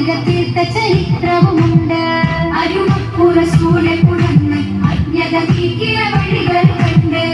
മാതൃക ചരിത്രവുമുണ്ട്. അരുമപ്പുറ അരുമപ്പുറസൂലെ പുറന്ന് അജ്ഞത നീക്കിയ വഴികൾ കണ്ട്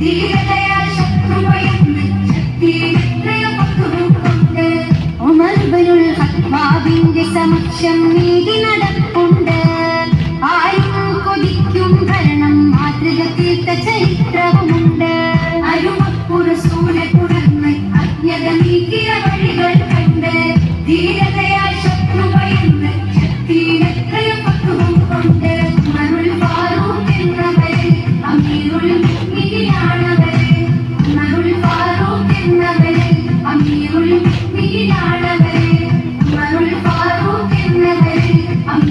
ധീരതയാൽ ശത്രുഭയന്ന് ശക്തിയിലെത്രയോ പക്കുകൊണ്ട് ഉമർബനുൽ ഹത്വാബിന്റെ സമക്ഷം നീതി നടപ്പുണ്ട്. ആരും കൊതിക്കും ഭരണം മാതൃക തീർത്ത ചരിത്രവുമുണ്ട്. അരുമപ്പുറസൂലെ പുറന്ന് അജ്ഞത നീക്കിയ വഴികൾ കണ്ട് ധീരതയാൽ